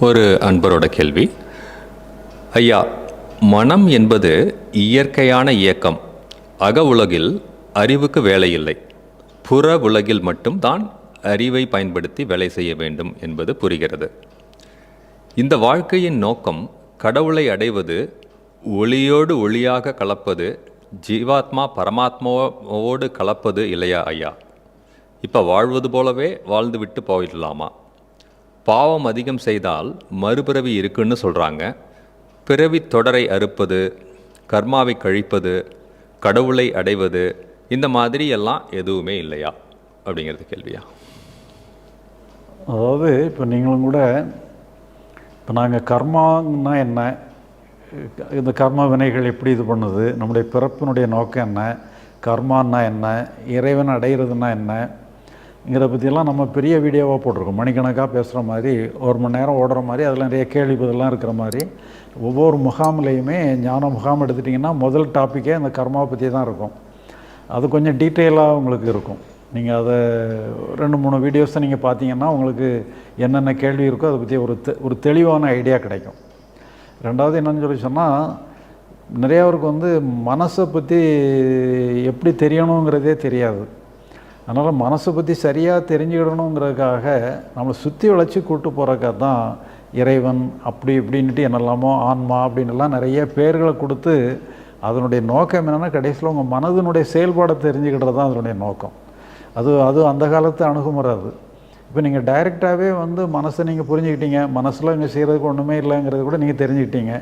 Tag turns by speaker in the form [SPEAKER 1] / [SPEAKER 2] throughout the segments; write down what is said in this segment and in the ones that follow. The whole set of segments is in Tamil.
[SPEAKER 1] ஒரு அன்பரோட கேள்வி. ஐயா மனம் என்பது இயற்கையான இயக்கம். அக உலகில் அறிவுக்கு வேலை இல்லை. புற உலகில் மட்டும்தான் அறிவை பயன்படுத்தி வேலை செய்ய வேண்டும் என்பது புரிகிறது. இந்த வாழ்க்கையின் நோக்கம் கடவுளை அடைவது ஒளியோடு ஒளியாக கலப்பது ஜீவாத்மா பரமாத்மாவோடு கலப்பது இல்லையா ஐயா? இப்போ வாழ்வது போலவே வாழ்ந்து விட்டு போயிடலாமா? பாவம் அதிகம் செய்தால் மறுபிறவி இருக்குன்னு சொல்கிறாங்க பிறவி தொடரை அறுப்பது கர்மாவை கழிப்பது கடவுளை அடைவது இந்த மாதிரி எல்லாம் எதுவுமே இல்லையா? அப்படிங்கிறது கேள்வியா?
[SPEAKER 2] அதாவது இப்போ நீங்களும் கூட இப்போ நாங்கள் கர்மான்னா என்ன? இந்த கர்ம வினைகள் எப்படி இது பண்ணுது? நம்முடைய பிறப்பினுடைய நோக்கம் என்ன? கர்மான்னா என்ன? இறைவன் அடைகிறதுனா என்னங்கிறத பற்றியெல்லாம் நம்ம பெரிய வீடியோவாக போட்டிருக்கோம். மணிக்கணக்காக பேசுகிற மாதிரி ஒரு மணி நேரம் ஓடுற மாதிரி அதில் நிறைய கேள்வி பதிலாம் இருக்கிற மாதிரி. ஒவ்வொரு முகாம்லேயுமே ஞான முகாம் எடுத்துட்டிங்கன்னா முதல் டாப்பிக்கே அந்த கர்மாவை பற்றி தான் இருக்கும். அது கொஞ்சம் டீட்டெயிலாக உங்களுக்கு இருக்கும். நீங்கள் அதை ரெண்டு மூணு வீடியோஸை நீங்கள் பார்த்தீங்கன்னா உங்களுக்கு என்னென்ன கேள்வி இருக்கோ அதை பற்றி ஒரு தெ ஒரு தெளிவான ஐடியா கிடைக்கும். ரெண்டாவது என்னென்னு சொல்லி சொன்னால் நிறையாவருக்கு வந்து மனசை பற்றி எப்படி தெரியணுங்கிறதே தெரியாது. அதனால் மனசை பற்றி சரியாக தெரிஞ்சுக்கிடணுங்கிறதுக்காக நம்மளை சுற்றி வளைச்சி கூட்டு போகிறக்காக தான் இறைவன் அப்படி இப்படின்ட்டு என்னெல்லாமோ ஆன்மா அப்படின்லாம் நிறைய பேர்களை கொடுத்து அதனுடைய நோக்கம் என்னென்னா கடைசியில் உங்கள் மனதினுடைய செயல்பாடை தெரிஞ்சுக்கிட்டது தான் அதனுடைய நோக்கம். அது அது அந்த காலத்து அணுகுமுறை அது. இப்போ நீங்கள் டைரெக்டாகவே வந்து மனசை நீங்கள் புரிஞ்சுக்கிட்டீங்க. மனசில் இங்கே செய்கிறதுக்கு ஒன்றுமே இல்லைங்கிறது கூட நீங்கள் தெரிஞ்சுக்கிட்டீங்க.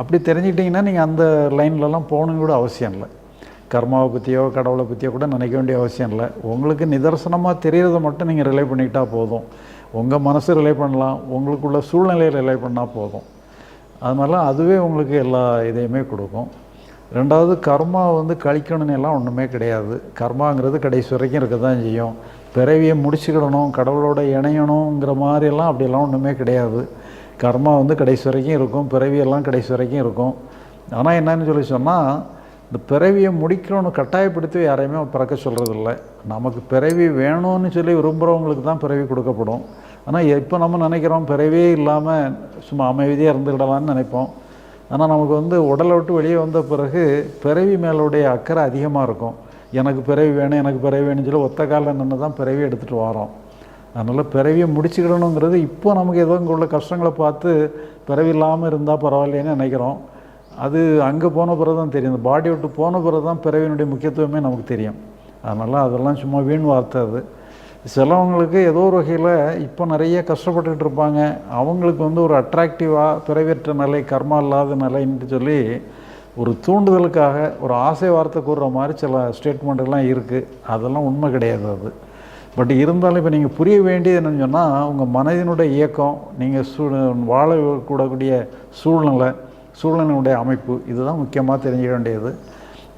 [SPEAKER 2] அப்படி தெரிஞ்சுக்கிட்டிங்கன்னா நீங்கள் அந்த லைன்லலாம் போகணுன்னு கூட அவசியம் இல்லை. கர்மாவை பற்றியோ கடவுளை பற்றியோ கூட நினைக்க வேண்டிய அவசியம் இல்லை. உங்களுக்கு நிதர்சனமாக தெரியறதை மட்டும் நீங்கள் ரிலே பண்ணிக்கிட்டால் போதும். உங்கள் மனசு ரிலே பண்ணலாம். உங்களுக்குள்ள சூழ்நிலையை ரிலே பண்ணால் போதும். அதனால அதுவே உங்களுக்கு எல்லா இதையுமே கொடுக்கும். ரெண்டாவது கர்மா வந்து கழிக்கணும்னு எல்லாம் ஒன்றுமே கிடையாது. கர்மாங்கிறது கடைசி வரைக்கும் இருக்க தான் செய்யும். பிறவியை முடிச்சுக்கிடணும் கடவுளோட இணையணுங்கிற மாதிரியெல்லாம் அப்படியெல்லாம் ஒன்றுமே கிடையாது. கர்மா வந்து கடைசி வரைக்கும் இருக்கும். பிறவியெல்லாம் கடைசி வரைக்கும் இருக்கும். ஆனால் என்னன்னு சொல்லி சொன்னால் இந்த பிறவியை முடிக்கணும்னு கட்டாயப்படுத்தி யாரையுமே பிறக்க சொல்கிறதில்ல நமக்கு பிறவி வேணும்னு சொல்லி விரும்புகிறவங்களுக்கு தான் பிறவி கொடுக்கப்படும். ஆனால் இப்போ நம்ம நினைக்கிறோம் பிறவியே இல்லாமல் சும்மா அமைதியாக இருந்துக்கிடலான்னு நினைப்போம். ஆனால் நமக்கு வந்து உடலை விட்டு வெளியே வந்த பிறகு பிறவி மேலுடைய அக்கறை அதிகமாக இருக்கும். எனக்கு பிறவி வேணும் எனக்கு பிறவி வேணும்னு சொல்லி ஒத்த காலில் நின்று தான் பிறவி எடுத்துகிட்டு வரோம். அதனால் பிறவியை முடிச்சுக்கிடணுங்கிறது இப்போ நமக்கு ஏதோ இங்கே உள்ள கஷ்டங்களை பார்த்து பிறவி இல்லாமல் இருந்தால் பரவாயில்லைன்னு நினைக்கிறோம். அது அங்கே போன பிறகு தான் தெரியும். இந்த பாடி விட்டு போன பிறகு தான் பிறவியினுடைய முக்கியத்துவமே நமக்கு தெரியும். அதனால் அதெல்லாம் சும்மா வீண் வார்த்தை அது. சிலவங்களுக்கு ஏதோ ஒரு வகையில் இப்போ நிறைய கஷ்டப்பட்டுக்கிட்டு இருப்பாங்க. அவங்களுக்கு வந்து ஒரு அட்ராக்டிவாக பிறவியற்ற நிலை கர்மா இல்லாத நிலைன்ட்டு சொல்லி ஒரு தூண்டுதலுக்காக ஒரு ஆசை வார்த்தை கூறுற மாதிரி சில ஸ்டேட்மெண்ட்டுலாம் இருக்குது அதெல்லாம் உண்மை கிடையாது அது. பட் இருந்தாலும் இப்போ நீங்கள் புரிய வேண்டியது என்னன்னு சொன்னால் உங்கள் மனதினுடைய இயக்கம் நீங்கள் சூ வாழக்கூடக்கூடிய சூழ்நிலை சூழ்நிலையுடைய அமைப்பு இதுதான் முக்கியமாக தெரிஞ்சுக்க வேண்டியது.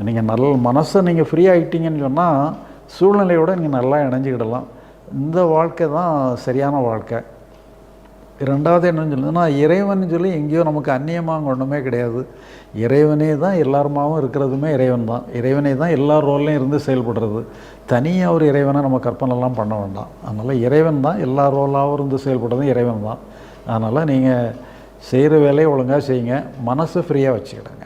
[SPEAKER 2] நீங்கள் நல்ல மனசை நீங்கள் ஃப்ரீ ஆகிட்டீங்கன்னு சொன்னால் சூழ்நிலையோடு நீங்கள் நல்லா இணைஞ்சிக்கிடலாம். இந்த வாழ்க்கை தான் சரியான வாழ்க்கை. ரெண்டாவது என்னன்னு சொல்லுதுன்னா இறைவன் சொல்லி எங்கேயோ நமக்கு அந்நியமாக ஒன்றுமே கிடையாது. இறைவனே தான் எல்லாருமாவும் இருக்கிறதுமே இறைவன் தான். இறைவனே தான் எல்லா ரோல்லையும் இருந்து செயல்படுறது. தனியாக ஒரு இறைவனை நம்ம கற்பனைலாம் பண்ண வேண்டாம். அதனால் இறைவன் தான் எல்லா ரோலாகவும் இருந்து செயல்படுறதும் இறைவன் தான். அதனால் நீங்கள் செய்கிற வேலையை ஒழுங்காக செய்யுங்க. மனசை ஃப்ரீயாக வச்சுக்கிடுங்க.